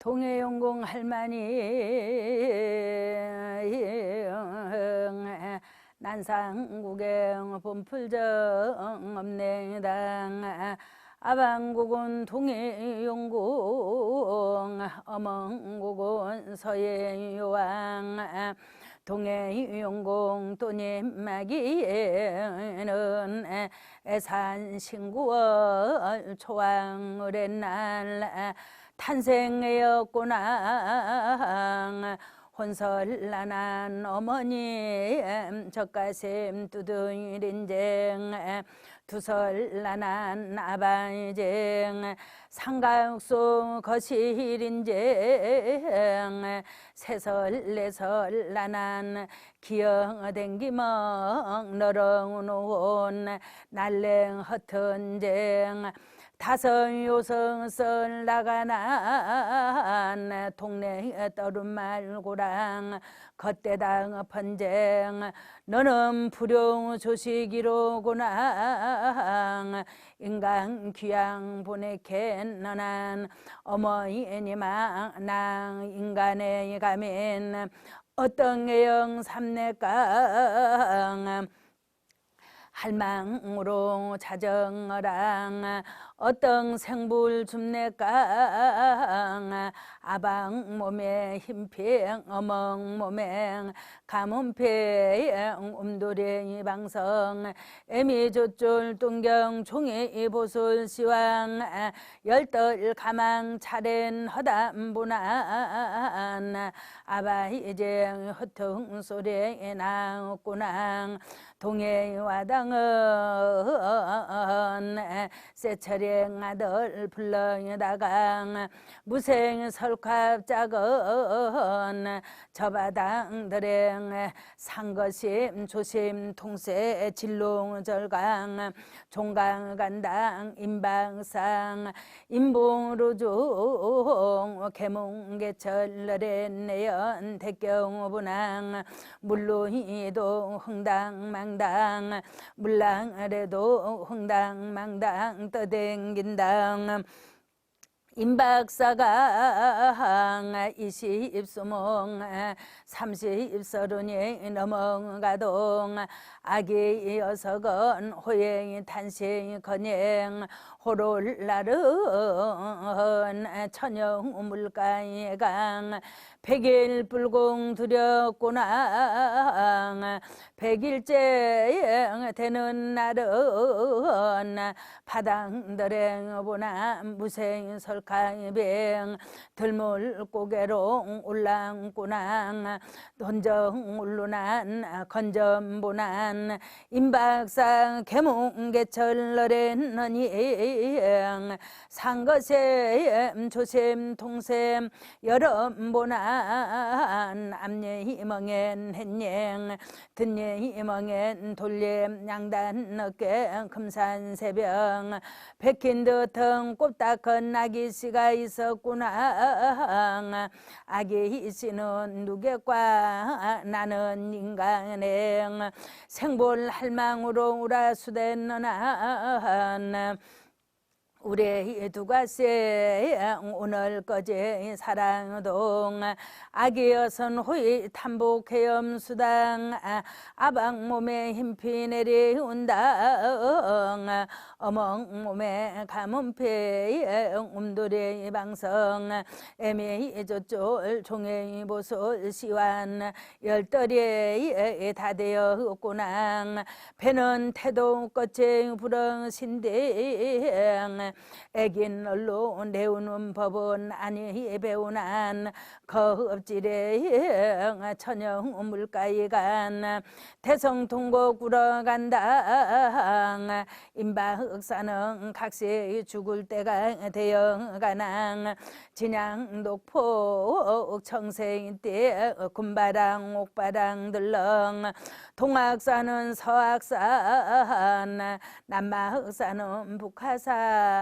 동해용궁 할머니 난상국에 봄풀정 없네당 아방국은 동해용궁 어멍국은 서해요왕 동해용궁 또님마기에는 산신구월 초왕을 옛날 탄생하였구나. 혼설난한 어머니 젖가슴 두둥인쟁 두설난한 아바이쟁 상가육수 거실인쟁 세설네설난한 기어댕기멍 너렁놓은 날랭 허튼쟁 다섯 요성설 나가난 동네 떠름 말고랑 겉대당 번쟁 너는 불용 조식이로구나. 인간 귀양 보내캔 너난 어머니마 낭 인간의 가면 어떤 애영 삼내강 할망으로 자정어랑 어떤 생불 줍내강 아방 몸에 힘평 어멍 몸에 가문평 음도랭이 방성 애미 조쫄 동경 종이 보솔 시왕 열떨 가망 차례 허담분한 아바이제 허통 소리에 나왔구나 동해 와당 은 새철행 아들 불러다가 무생 설갑 작은 저바당들의 상거심 조심 통세 진롱절강 종강간당 임방상 임봉로종 개몽개철날의 내연 대경분항 물론이도 흥당망당 물랑 아래도 흥당망당 떠댕긴당 임박사가 이십수몽 삼십서른이 넘어가동. 아기 여석은 호행이 탄생 건행. 호롤 나른 천영 물가에 강. 백일 불공 두렸구나. 백일째 되는 날은 바당들행 보나 무생 설 카이뱅 들물 고개로 올랑구나 돈정 울루난 건전보난 임박상 개몽개철 너랬느니 상거세 조셈 통셈 여름보난 암예히 멍엔 했녜 듣예히 멍엔 돌렘 양단 늦게 금산 새병 백힌 듯한 꼽다큰 아기 씨가 있었구나. 아기 씨는 누구과? 나는 인간의 생볼 할망으로 우라수된 너나 우리 두가세 오늘까지 사랑동 아기여선 호의 탐복해염 수당 아방 몸에 힘피 내려온다 어멍 몸에 가문패 음도리 방성. 애미 저쫄 종의 보솔 시완 열더리 다 되었구나 배는 태동 끝에 불응신대 애긴 얼로 내우는 법은 아니 배우난 거업질에 천영 물가에 간 태성 통고 굴어간다. 임바흑사는 각시 죽을 때가 되어가나 진양 녹포 청생 때 군바랑 옥바랑 들렁 동학사는 서학산 남마흑사는 북하산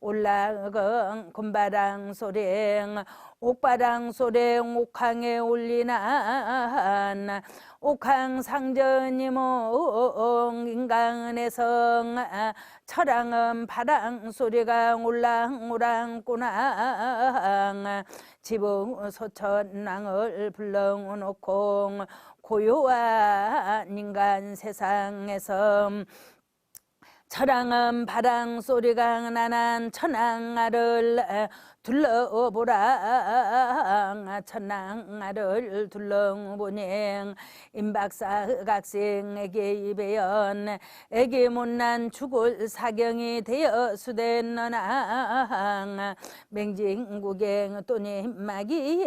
올라건 곰바랑 소랭 옥바랑 소랭 옥항에 올리나 옥항 상전이몽 인간의 성 철왕은 바랑 소리가 올랑오랑꾸나 지붕 소천왕을 불러놓고 고요한 인간 세상에서 철왕은 바랑 소리가 나난 천왕아를 둘러보라. 천왕아를 둘러보니 임박사 각생에게 입에연 애기 못난 죽을 사경이 되어 수된 너나 맹진국행 또님마기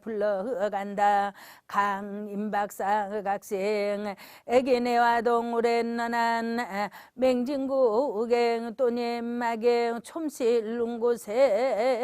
불러간다. 강 임박사 각생 애기 내와 동우랬너난 맹진국행 또님마기 촘실룬 곳에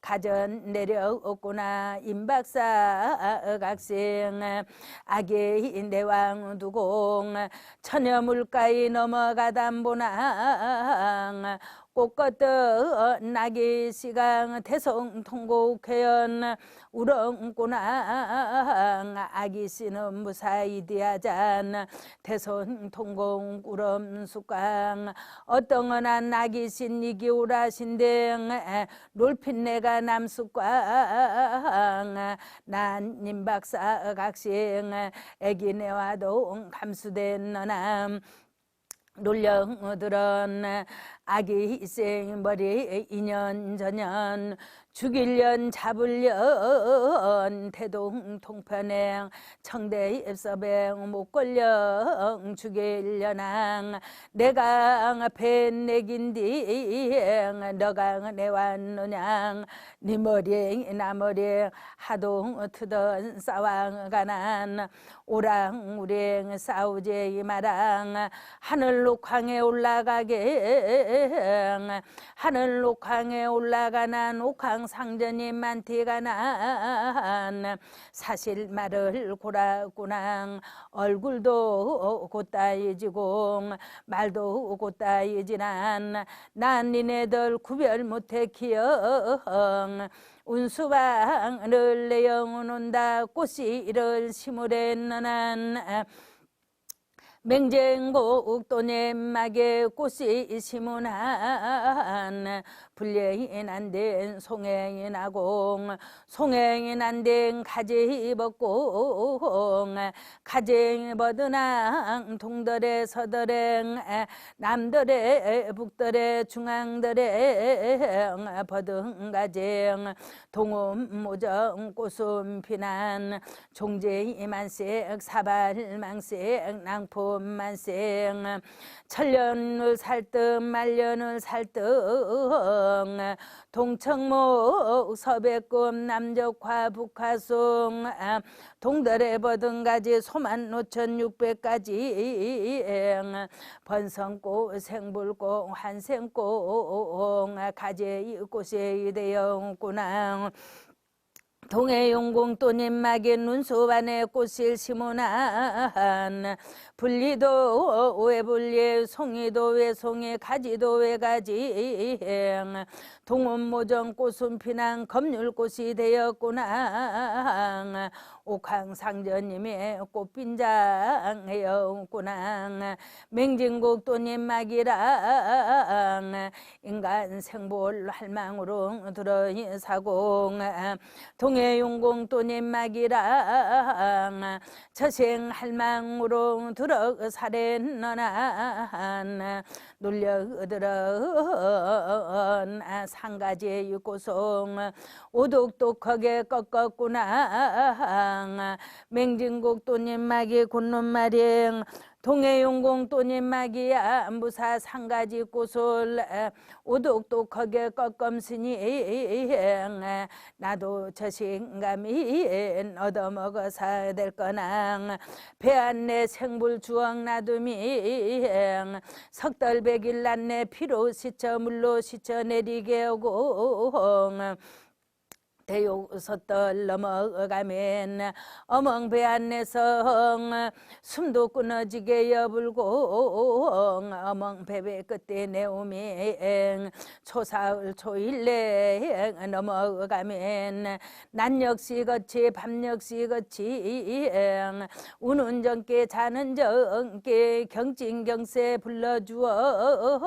가전 내려오구나. 임박사 각생 악의 내왕 두고 처녀 물가에 넘어가담보나 꽃것도 나기 시강 대성 통곡해연 우렁꾸나. 아기 씨는 무사히 디하잔 대성 통곡 우렁 숙강. 어떤거나 나기 신 이기우라신댕 롤핀내가 남숙광 난 님 박사 각생 애기네와도 감수된 너남 놀령들은 아기 희생 머리 인연 전연 죽일년 잡을년 태동 통편행 청대 입서뱅 목걸령 죽일려낭 내가 뱃내긴디 너가 내왔느냥 네 머리 나 머리 하동 트던 싸왕 가난 오랑 우랭 싸우제 마랑 하늘 녹황에 올라가게 하늘 녹황에 올라가난 옥황 상전이 만티가 난 사실 말을 고라구낭 얼굴도 곧다이지고 말도 곧다이지난. 난 니네들 구별 못해 기영 운수방을 내영 온다. 꽃이 이를 심으랬는 맹쟁곡 또내막에 꽃이 심은한 불량이 난된 송행이 나공 송행이 난된 가지 벗고 가쟁이 버드낭 동들의 서들행 남들의 북들의 중앙들의 버든 가쟁 동음 모정 꽃음 피난 종제이 만색 사발 망색 낭품 만색 천년을 살듯 말년을 살듯 동청목 서백금 남적화 북화송 동달에 버든가지 소만 노천 육백가지 번성꽃 생불꽃 환생꽃 가재 꽃에 대영구나 동해용공 또님 막에 눈소반에 꽃을 심으난 분리도 외분리 송이도 외송이 가지도 외가지? 동원 모정 꽃은 피난 검률꽃이 되었구나 옥황상전님의 꽃빈장이었구나. 맹진국 또님막이랑 인간 생볼 할망으로 들어이 사공. 동해용공 또님막이랑 처생 할망으로 들어 살했너나. 놀려들어 상가지에 육고송. 오독독하게 꺾었구나 맹진국 또님막이 곤놈마령 동해용공 또님막이야 무사 상가지 꽃을 오독독하게 꺾음으니 나도 저신감이 얻어먹어서 될 거나 배안내 생불 주억 놔둠이 석달백일 났네 피로 시쳐 물로 시쳐 내리게 오고 대요서떨 넘어가면 어멍배 안에서 숨도 끊어지게 여불고 어멍배배 끝에 내오면 초사흘 초일내 넘어가면 난 역시 거치 밤 역시 거치 우는 정께 자는 정께 경진경세 불러주어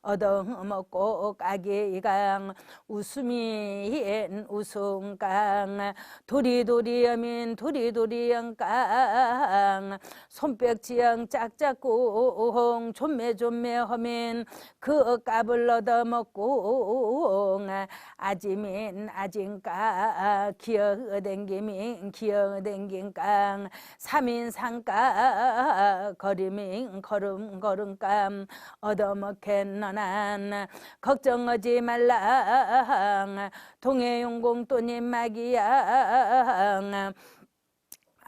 얻어먹고 까기강 웃음이 웃음강 도리도리 여민 도리도리 영강 손뼉지영 짝짝꿍 존매존매 허민 그 값을 얻어먹고 아지민 아진가 기어댕기민 기어댕긴깡. 삼인상가 거리민 걸음 걸음감. 얻어먹겠너난. 걱정하지 말라 동해용공 또님 마기야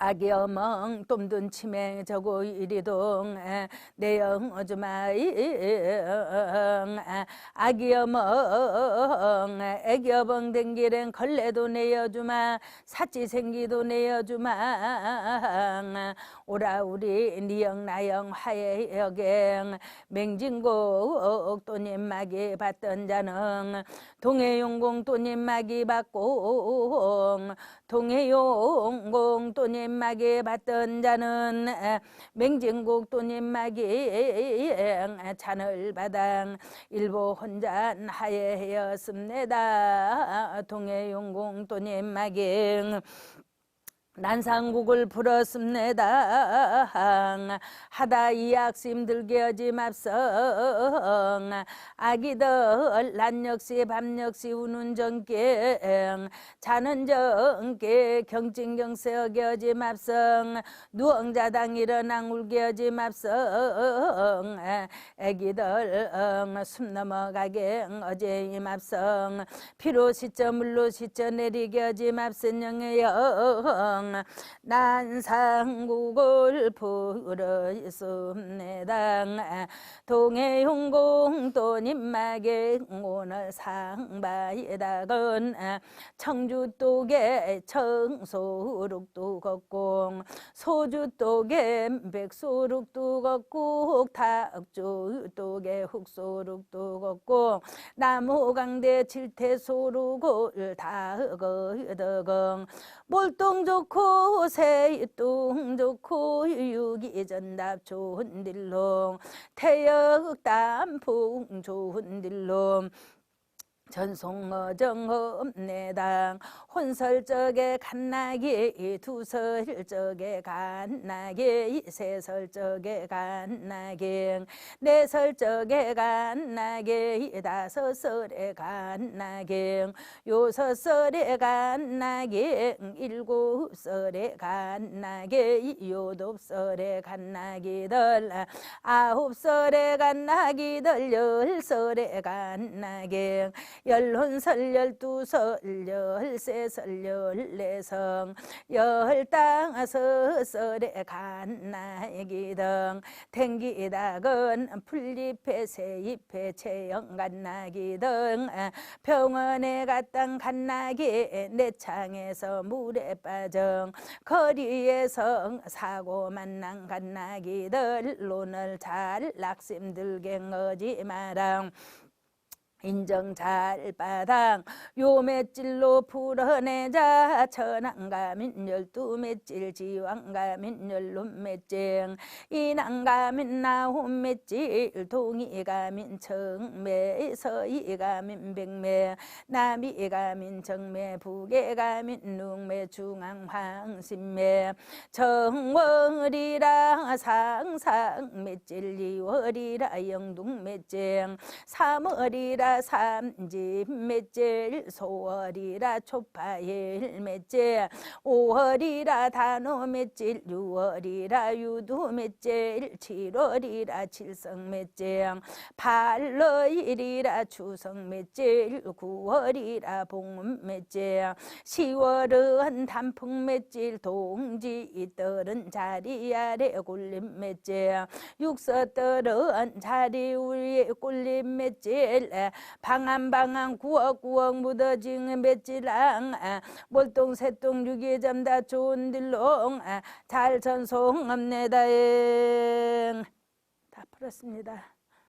아기 어멍 똠든 치매 저고 이리동 내영 어주마이 아기 어멍 애기 어벙 댕기랭 걸레도 내어주마 사치 생기도 내어주마 오라 우리 니영 나영 화해 여갱 맹진곡 또님 마기 받던 자는 동해용공 또님 마기 받고 동해용공 또님 마기 받던 자는 맹진국 마기 찬을 받아 일보 혼자 하예하였습니다. 동해용공 또님 마기 난상국을 풀었습니다. 하다 이 악심 들게 하지 맙성. 아기들 난 역시 밤 역시 우는 정께 자는 정께 경진경세 하게 하지 맙성. 누엉자당 일어나 울게 하지 맙성. 애기들 숨 넘어가게 어제 맙성. 피로 시쳐 물로 시쳐 내리게 하지 맙선 영예 영 난상국을 부르습니다 동해용공 또님마게 오늘 상바이다건. 청주 쪽에 청소룩도 걷고 소주 쪽에 백소룩도 걷고 탁주 쪽에 흑소룩도 걷고 나무강대 칠태소룩을 다 거더건 몰동 좋고 새똥 좋고 유기 전답 좋은 딜로 태역 단풍 좋은 딜로 전송어정업내당. 혼설적에 갓나기 두설적에 갓나기 세설적에 갓나기. 네설적에 갓나기 다섯설에 갓나기. 요섯설에 갓나기 일곱설에 갓나기 요곱설에 갓나기들. 아홉설에 갓나기들 열설에 갓나기 열혼설 열두설 열세설 열네성 열다섯설에 갓나기 등 탱기다건 풀잎에 새잎에 채영 갓나기 등 병원에 갔던 갓나기 내 창에서 물에 빠져 거리에서 사고 만난 갓나기들 논을 잘 낙심들게 어지 마라 인정 잘 바당. 요 맷질로 풀어내자. 천안가민 열두 맷질 지왕가민 열론 맷쟁 이난가민 나홈 맷질 동이가민 청매 서이가민 백매. 남이가민 정매 북에가민 눅매 중앙 황신매. 정월이라 상상 맷질 이월이라 영둥 맷쟁 삼월이라 삼집 맷질 소월이라 초파 일 맷질 오월이라 단호 맷질 유월이라 유두 맷질 칠월이라 칠성 맷질 팔월이라 추성 맷질 구월이라 봉음 맷질 시월은 단풍 맷질 동지 이떨은 자리 아래 굴림 맷질 육서 떨은 자리 위에 굴림 맷질 방안방안 구억구억 묻어진 맷지랑 몰동 새똥 유기점 다 좋은 딜롱 잘 전송합니다 다 풀었습니다